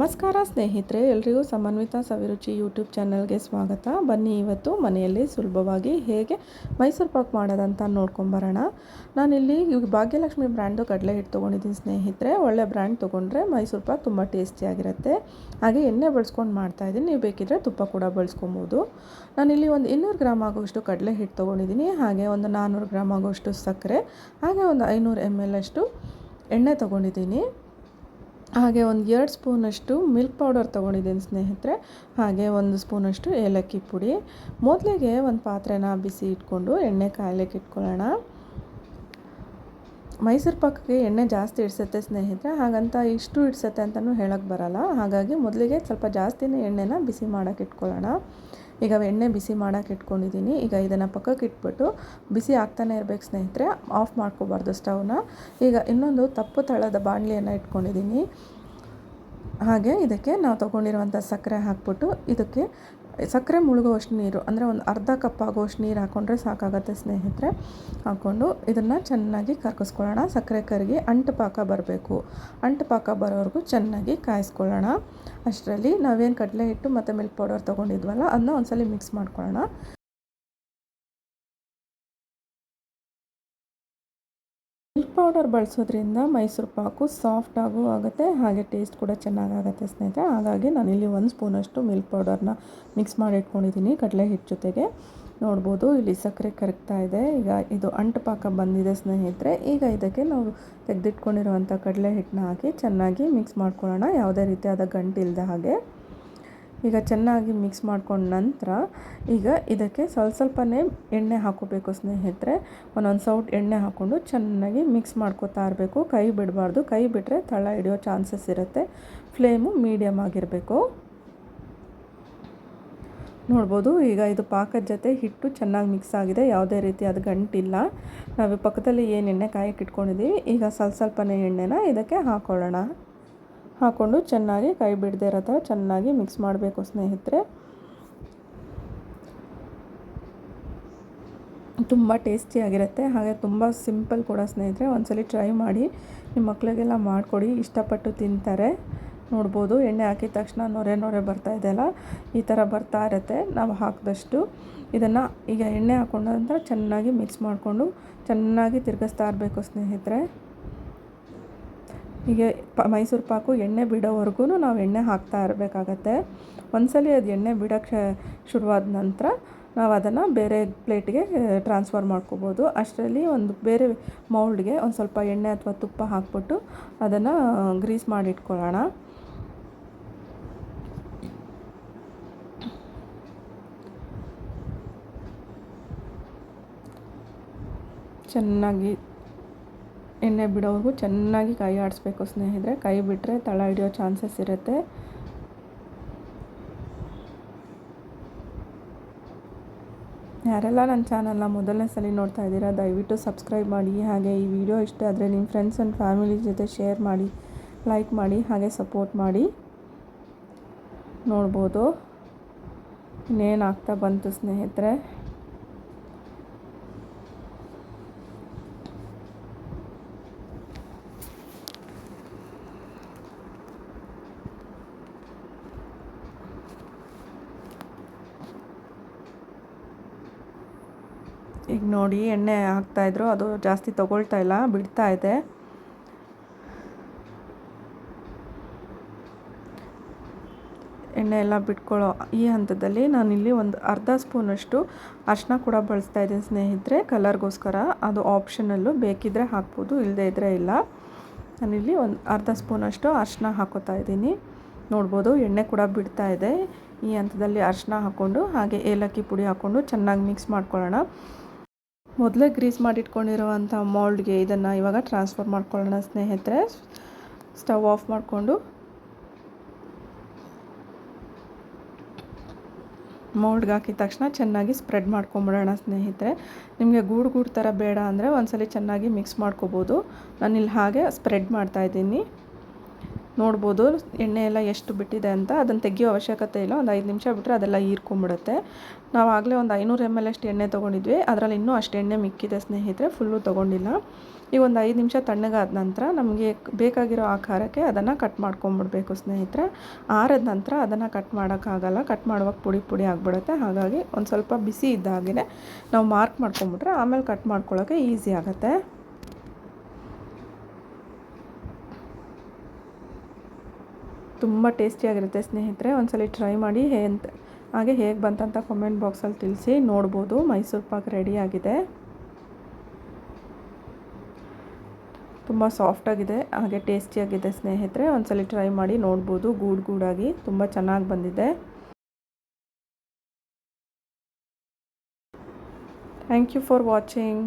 ನಮಸ್ಕಾರ ಸ್ನೇಹಿತರೆ, ಎಲ್ರಿಗೂ ಸಮನ್ವಿತ ಸವಿರುಚಿ ಯೂಟ್ಯೂಬ್ ಚಾನಲ್ಗೆ ಸ್ವಾಗತ. ಬನ್ನಿ ಇವತ್ತು ಮನೆಯಲ್ಲಿ ಸುಲಭವಾಗಿ ಹೇಗೆ ಮೈಸೂರು ಪಾಕ್ ಮಾಡೋದಂತ ನೋಡ್ಕೊಂಬರೋಣ ನಾನಿಲ್ಲಿ ಭಾಗ್ಯಲಕ್ಷ್ಮಿ ಬ್ರ್ಯಾಂಡು ಕಡಲೆ ಹಿಟ್ಟು ತೊಗೊಂಡಿದ್ದೀನಿ ಸ್ನೇಹಿತರೆ. ಒಳ್ಳೆ ಬ್ರ್ಯಾಂಡ್ ತೊಗೊಂಡ್ರೆ ಮೈಸೂರು ಪಾಕ್ ತುಂಬ ಟೇಸ್ಟಿಯಾಗಿರುತ್ತೆ ಹಾಗೆ ಎಣ್ಣೆ ಬಳಸ್ಕೊಂಡು ಮಾಡ್ತಾಯಿದ್ದೀನಿ ನೀವು ಬೇಕಿದ್ರೆ ತುಪ್ಪ ಕೂಡ ಬಳಸ್ಕೊಬೋದು. ನಾನಿಲ್ಲಿ ಒಂದು ಇನ್ನೂರು ಗ್ರಾಮ್ ಆಗೋಷ್ಟು ಕಡಲೆ ಹಿಟ್ಟು ತೊಗೊಂಡಿದ್ದೀನಿ. ಹಾಗೆ ಒಂದು ನಾನ್ನೂರು ಗ್ರಾಮ್ ಆಗೋಷ್ಟು ಸಕ್ಕರೆ. ಹಾಗೆ ಒಂದು ಐನೂರು ಎಂ ಎಲ್ ಅಷ್ಟು ಎಣ್ಣೆ ತೊಗೊಂಡಿದ್ದೀನಿ. ಹಾಗೆ ಒಂದು ಎರಡು ಸ್ಪೂನಷ್ಟು ಮಿಲ್ಕ್ ಪೌಡರ್ ತೊಗೊಂಡಿದ್ದೀನಿ ಸ್ನೇಹಿತರೆ. ಹಾಗೆ ಒಂದು ಸ್ಪೂನಷ್ಟು ಏಲಕ್ಕಿ ಪುಡಿ. ಮೊದಲಿಗೆ ಒಂದು ಪಾತ್ರೆನ ಬಿಸಿ ಇಟ್ಕೊಂಡು ಎಣ್ಣೆ ಕಾಯ್ಲಿಕ್ಕೆ ಇಟ್ಕೊಳ್ಳೋಣ. ಮೈಸೂರು ಪಾಕಕ್ಕೆ ಎಣ್ಣೆ ಜಾಸ್ತಿ ಇಡ್ಸತ್ತೆ ಸ್ನೇಹಿತರೆ. ಹಾಗಂತ ಇಷ್ಟು ಇಡ್ಸತ್ತೆ ಅಂತಲೂ ಹೇಳೋಕ್ಕೆ ಬರಲ್ಲ. ಹಾಗಾಗಿ ಮೊದಲಿಗೆ ಸ್ವಲ್ಪ ಜಾಸ್ತಿನೇ ಎಣ್ಣೆನ ಬಿಸಿ ಮಾಡೋಕ್ಕೆ ಇಟ್ಕೊಳ್ಳೋಣ. ಈಗ ಎಣ್ಣೆ ಬಿಸಿ ಮಾಡೋಕೆ ಇಟ್ಕೊಂಡಿದ್ದೀನಿ. ಈಗ ಇದನ್ನು ಪಕ್ಕಕ್ಕೆ ಇಟ್ಬಿಟ್ಟು ಬಿಸಿ ಆಗ್ತಾನೆ ಇರಬೇಕು ಸ್ನೇಹಿತರೆ. ಆಫ್ ಮಾಡ್ಕೋಬಾರ್ದು ಸ್ಟವ್ನ. ಈಗ ಇನ್ನೊಂದು ತಪ್ಪು ತಳದ ಬಾಣಲಿಯನ್ನು ಇಟ್ಕೊಂಡಿದ್ದೀನಿ. ಹಾಗೆ ಇದಕ್ಕೆ ನಾವು ತೊಗೊಂಡಿರುವಂಥ ಸಕ್ಕರೆ ಹಾಕ್ಬಿಟ್ಟು ಇದಕ್ಕೆ ಸಕ್ಕರೆ ಮುಳುಗುವಷ್ಟು ನೀರು, ಅಂದರೆ ಒಂದು ಅರ್ಧ ಕಪ್ ಆಗುವಷ್ಟು ನೀರು ಹಾಕ್ಕೊಂಡ್ರೆ ಸಾಕಾಗತ್ತೆ ಸ್ನೇಹಿತರೆ. ಹಾಕ್ಕೊಂಡು ಇದನ್ನು ಚೆನ್ನಾಗಿ ಕರ್ಕಿಸ್ಕೊಳ್ಳೋಣ. ಸಕ್ಕರೆ ಕರಗಿ ಅಂಟು ಪಾಕ ಬರಬೇಕು. ಅಂಟು ಪಾಕ ಬರೋವರೆಗೂ ಚೆನ್ನಾಗಿ ಕಾಯಿಸ್ಕೊಳ್ಳೋಣ. ಅಷ್ಟರಲ್ಲಿ ನಾವೇನು ಕಡಲೆ ಹಿಟ್ಟು ಮತ್ತು ಮಿಲ್ಕ್ ಪೌಡರ್ ತೊಗೊಂಡಿದ್ವಲ್ಲ, ಅದನ್ನ ಒಂದ್ಸಲ ಮಿಕ್ಸ್ ಮಾಡ್ಕೊಳ್ಳೋಣ. ಮಿಲ್ಕ್ ಪೌಡರ್ ಬಳಸೋದ್ರಿಂದ ಮೈಸೂರು ಪಾಕು ಸಾಫ್ಟಾಗೂ ಆಗುತ್ತೆ, ಹಾಗೆ ಟೇಸ್ಟ್ ಕೂಡ ಚೆನ್ನಾಗಾಗುತ್ತೆ ಸ್ನೇಹಿತರೆ. ಹಾಗಾಗಿ ನಾನಿಲ್ಲಿ ಒಂದು ಸ್ಪೂನಷ್ಟು ಮಿಲ್ಕ್ ಪೌಡರ್ನ ಮಿಕ್ಸ್ ಮಾಡಿ ಇಟ್ಕೊಂಡಿದ್ದೀನಿ ಕಡಲೆ ಹಿಟ್ಟು ಜೊತೆಗೆ. ನೋಡ್ಬೋದು, ಇಲ್ಲಿ ಸಕ್ಕರೆ ಕರಗ್ತಾ ಇದೆ. ಈಗ ಇದು ಅಂಟು ಪಾಕ ಬಂದಿದೆ ಸ್ನೇಹಿತರೆ. ಈಗ ಇದಕ್ಕೆ ನಾವು ತೆಗೆದಿಟ್ಕೊಂಡಿರುವಂಥ ಕಡಲೆ ಹಿಟ್ಟನ್ನ ಹಾಕಿ ಚೆನ್ನಾಗಿ ಮಿಕ್ಸ್ ಮಾಡ್ಕೊಳ್ಳೋಣ. ಯಾವುದೇ ರೀತಿಯಾದ ಗಂಟಿಲ್ಲದ ಹಾಗೆ. ಈಗ ಚೆನ್ನಾಗಿ ಮಿಕ್ಸ್ ಮಾಡ್ಕೊಂಡ ನಂತರ ಈಗ ಇದಕ್ಕೆ ಸ್ವಲ್ಪ ಸ್ವಲ್ಪನೇ ಎಣ್ಣೆ ಹಾಕೋಬೇಕು ಸ್ನೇಹಿತರೆ. ಒಂದೊಂದು ಸೌಟ್ ಎಣ್ಣೆ ಹಾಕ್ಕೊಂಡು ಚೆನ್ನಾಗಿ ಮಿಕ್ಸ್ ಮಾಡ್ಕೋತಾ ಇರಬೇಕು. ಕೈ ಬಿಡಬಾರ್ದು. ಕೈ ಬಿಟ್ಟರೆ ತಳ ಹಿಡಿಯೋ ಚಾನ್ಸಸ್ ಇರುತ್ತೆ. ಫ್ಲೇಮು ಮೀಡಿಯಮ್ ಆಗಿರಬೇಕು. ನೋಡ್ಬೋದು, ಈಗ ಇದು ಪಾಕದ ಜೊತೆ ಹಿಟ್ಟು ಚೆನ್ನಾಗಿ ಮಿಕ್ಸ್ ಆಗಿದೆ. ಯಾವುದೇ ರೀತಿಯಾದ ಗಂಟಿಲ್ಲ. ನಾವು ಪಕ್ಕದಲ್ಲಿ ಏನು ಎಣ್ಣೆ ಕಾಯಕ್ಕೆ ಇಟ್ಕೊಂಡಿದ್ದೀವಿ. ಈಗ ಸ್ವಲ್ಪ ಸ್ವಲ್ಪನೇ ಎಣ್ಣೆನ ಇದಕ್ಕೆ ಹಾಕೊಳ್ಳೋಣ. ಹಾಕ್ಕೊಂಡು ಚೆನ್ನಾಗಿ ಕೈ ಬಿಡದೆ ಇರೋ ಥರ ಚೆನ್ನಾಗಿ ಮಿಕ್ಸ್ ಮಾಡಬೇಕು ಸ್ನೇಹಿತರೆ. ತುಂಬ ಟೇಸ್ಟಿಯಾಗಿರುತ್ತೆ ಹಾಗೆ ತುಂಬ ಸಿಂಪಲ್ ಕೂಡ ಸ್ನೇಹಿತರೆ. ಒಂದ್ಸಲಿ ಟ್ರೈ ಮಾಡಿ. ನಿಮ್ಮ ಮಕ್ಕಳಿಗೆಲ್ಲ ಮಾಡಿಕೊಡಿ. ಇಷ್ಟಪಟ್ಟು ತಿಂತಾರೆ. ನೋಡ್ಬೋದು. ಎಣ್ಣೆ ಹಾಕಿದ ತಕ್ಷಣ ನೊರೆ ನೊರೆ ಬರ್ತಾ ಇದೆಯಲ್ಲ ಈ ಥರ ಬರ್ತಾ ಇರುತ್ತೆ. ನಾವು ಹಾಕಿದಷ್ಟು. ಇದನ್ನು ಈಗ ಎಣ್ಣೆ ಹಾಕೊಂಡ ನಂತರ ಚೆನ್ನಾಗಿ ಮಿಕ್ಸ್ ಮಾಡಿಕೊಂಡು ಚೆನ್ನಾಗಿ ತಿರುಗಿಸ್ತಾ ಇರಬೇಕು ಸ್ನೇಹಿತರೆ. ಹೀಗೆ ಪ ಮೈಸೂರು ಪಾಕು ಎಣ್ಣೆ ಬಿಡೋವರೆಗೂ ನಾವು ಎಣ್ಣೆ ಹಾಕ್ತಾ ಇರಬೇಕಾಗತ್ತೆ. ಒಂದ್ಸಲಿ ಅದು ಎಣ್ಣೆ ಬಿಡೋಕ್ಕೆ ಶುರುವಾದ ನಂತರ ನಾವು ಅದನ್ನು ಬೇರೆ ಪ್ಲೇಟ್ಗೆ ಟ್ರಾನ್ಸ್ಫರ್ ಮಾಡ್ಕೋಬೋದು. ಅಷ್ಟರಲ್ಲಿ ಒಂದು ಬೇರೆ ಮೌಲ್ಡ್ಗೆ ಒಂದು ಸ್ವಲ್ಪ ಎಣ್ಣೆ ಅಥವಾ ತುಪ್ಪ ಹಾಕ್ಬಿಟ್ಟು ಅದನ್ನು ಗ್ರೀಸ್ ಮಾಡಿಟ್ಕೊಳ್ಳೋಣ. ಚೆನ್ನಾಗಿ ಎಣ್ಣೆ ಬಿಡೋವರೆಗೂ ಚೆನ್ನಾಗಿ ಕೈ ಆಡಿಸ್ಬೇಕು ಸ್ನೇಹಿತರೆ. ಕೈ ಬಿಟ್ಟರೆ ತಳ ಹಿಡಿಯೋ ಚಾನ್ಸಸ್ ಇರುತ್ತೆ. ಯಾರೆಲ್ಲ ನನ್ನ ಚಾನಲ್ನ ಮೊದಲನೇ ಸಲ ನೋಡ್ತಾ ಇದ್ದೀರಾ, ದಯವಿಟ್ಟು ಸಬ್ಸ್ಕ್ರೈಬ್ ಮಾಡಿ. ಹಾಗೆ ಈ ವಿಡಿಯೋ ಇಷ್ಟ ಆದರೆ ನಿಮ್ಮ ಫ್ರೆಂಡ್ಸ್ ಆ್ಯಂಡ್ ಫ್ಯಾಮಿಲಿ ಜೊತೆ ಶೇರ್ ಮಾಡಿ, ಲೈಕ್ ಮಾಡಿ, ಹಾಗೆ ಸಪೋರ್ಟ್ ಮಾಡಿ. ನೋಡ್ಬೋದು. ಇನ್ನೇನು ಆಗ್ತಾ ಬಂತು ಸ್ನೇಹಿತರೆ. ಈಗ ನೋಡಿ ಎಣ್ಣೆ ಹಾಕ್ತಾಯಿದ್ರು ಅದು ಜಾಸ್ತಿ ತೊಗೊಳ್ತಾ ಇಲ್ಲ, ಬಿಡ್ತಾ ಇದೆ. ಎಣ್ಣೆ ಎಲ್ಲ ಬಿಟ್ಕೊಳ್ಳೋ ಈ ಹಂತದಲ್ಲಿ ನಾನಿಲ್ಲಿ ಒಂದು ಅರ್ಧ ಸ್ಪೂನಷ್ಟು ಅರ್ಶಿನ ಕೂಡ ಬಳಸ್ತಾ ಇದ್ದೀನಿ ಸ್ನೇಹಿತರೆ, ಕಲರ್ಗೋಸ್ಕರ. ಅದು ಆಪ್ಷನಲ್ಲು ಬೇಕಿದ್ದರೆ ಹಾಕ್ಬೋದು ಇಲ್ಲದೇ ಇದ್ದರೆ ಇಲ್ಲ. ನಾನಿಲ್ಲಿ ಒಂದು ಅರ್ಧ ಸ್ಪೂನಷ್ಟು ಅರ್ಶಿನ ಹಾಕೋತಾ ಇದ್ದೀನಿ. ನೋಡ್ಬೋದು, ಎಣ್ಣೆ ಕೂಡ ಬಿಡ್ತಾ ಇದೆ. ಈ ಹಂತದಲ್ಲಿ ಅರ್ಶಿನ ಹಾಕ್ಕೊಂಡು, ಹಾಗೆ ಏಲಕ್ಕಿ ಪುಡಿ ಹಾಕ್ಕೊಂಡು ಚೆನ್ನಾಗಿ ಮಿಕ್ಸ್ ಮಾಡ್ಕೊಳ್ಳೋಣ. ಮೊದಲೇ ಗ್ರೀಸ್ ಮಾಡಿಟ್ಕೊಂಡಿರುವಂಥ ಮೌಲ್ಡ್ಗೆ ಇದನ್ನು ಇವಾಗ ಟ್ರಾನ್ಸ್ಫರ್ ಮಾಡ್ಕೊಳ್ಳೋಣ ಸ್ನೇಹಿತರೆ. ಸ್ಟವ್ ಆಫ್ ಮಾಡಿಕೊಂಡು. ಮೌಲ್ಡ್ಗೆ ಹಾಕಿದ ತಕ್ಷಣ ಚೆನ್ನಾಗಿ ಸ್ಪ್ರೆಡ್ ಮಾಡ್ಕೊಂಬಿಡೋಣ ಸ್ನೇಹಿತರೆ. ನಿಮಗೆ ಗೂಡು ಗೂಡು ಥರ ಬೇಡ ಅಂದರೆ ಒಂದ್ಸಲಿ ಚೆನ್ನಾಗಿ ಮಿಕ್ಸ್ ಮಾಡ್ಕೋಬೋದು. ನಾನಿಲ್ಲಿ ಹಾಗೆ ಸ್ಪ್ರೆಡ್ ಮಾಡ್ತಾಯಿದ್ದೀನಿ ನೋಡ್ಬೋದು. ಎಣ್ಣೆ ಎಲ್ಲ ಎಷ್ಟು ಬಿಟ್ಟಿದೆ ಅಂತ ಅದನ್ನು ತೆಗಿಯೋ ಅವಶ್ಯಕತೆ ಇಲ್ಲ. ಒಂದು ಐದು ನಿಮಿಷ ಬಿಟ್ಟರೆ ಅದೆಲ್ಲ ಹೀರ್ಕೊಂಬಿಡುತ್ತೆ ನಾವು ಆಗಲೇ ಒಂದು ಐನೂರು ಎಂ ಎಲ್ ಅಷ್ಟು ಎಣ್ಣೆ ತೊಗೊಂಡಿದ್ವಿ. ಅದರಲ್ಲಿ ಇನ್ನೂ ಅಷ್ಟು ಎಣ್ಣೆ ಮಿಕ್ಕಿದೆ ಸ್ನೇಹಿತರೆ ಫುಲ್ಲು ತೊಗೊಂಡಿಲ್ಲ. ಈಗ ಒಂದು ಐದು ನಿಮಿಷ ತಣ್ಣಗಾದ ನಂತರ ನಮಗೆ ಬೇಕಾಗಿರೋ ಆಕಾರಕ್ಕೆ ಅದನ್ನು ಕಟ್ ಮಾಡ್ಕೊಂಬಿಡ್ಬೇಕು ಸ್ನೇಹಿತರೆ. ಆರದ ನಂತರ ಅದನ್ನು ಕಟ್ ಮಾಡೋಕ್ಕಾಗಲ್ಲ. ಕಟ್ ಮಾಡುವಾಗ ಪುಡಿ ಪುಡಿ ಆಗಿಬಿಡುತ್ತೆ. ಹಾಗಾಗಿ ಒಂದು ಸ್ವಲ್ಪ ಬಿಸಿ ಇದ್ದಾಗೆ ನಾವು ಮಾರ್ಕ್ ಮಾಡ್ಕೊಂಬಿಟ್ರೆ ಆಮೇಲೆ ಕಟ್ ಮಾಡ್ಕೊಳ್ಳೋಕ್ಕೆ ಈಸಿ ಆಗುತ್ತೆ. ತುಂಬ ಟೇಸ್ಟಿಯಾಗಿರುತ್ತೆ ಸ್ನೇಹಿತರೆ, ಒಂದ್ಸಲ ಟ್ರೈ ಮಾಡಿ ಹೇ ಅಂತ. ಹಾಗೆ ಹೇಗೆ ಬಂತಂತ ಕಮೆಂಟ್ ಬಾಕ್ಸಲ್ಲಿ ತಿಳಿಸಿ ನೋಡ್ಬೋದು. ಮೈಸೂರು ಪಾಕ್ ರೆಡಿಯಾಗಿದೆ ತುಂಬ ಸಾಫ್ಟಾಗಿದೆ ಹಾಗೆ ಟೇಸ್ಟಿಯಾಗಿದೆ ಸ್ನೇಹಿತರೆ. ಒಂದ್ಸಲ ಟ್ರೈ ಮಾಡಿ ನೋಡ್ಬೋದು. ಗೂಡ್ ಗೂಡಾಗಿ ತುಂಬ ಚೆನ್ನಾಗಿ ಬಂದಿದೆ. Thank you for watching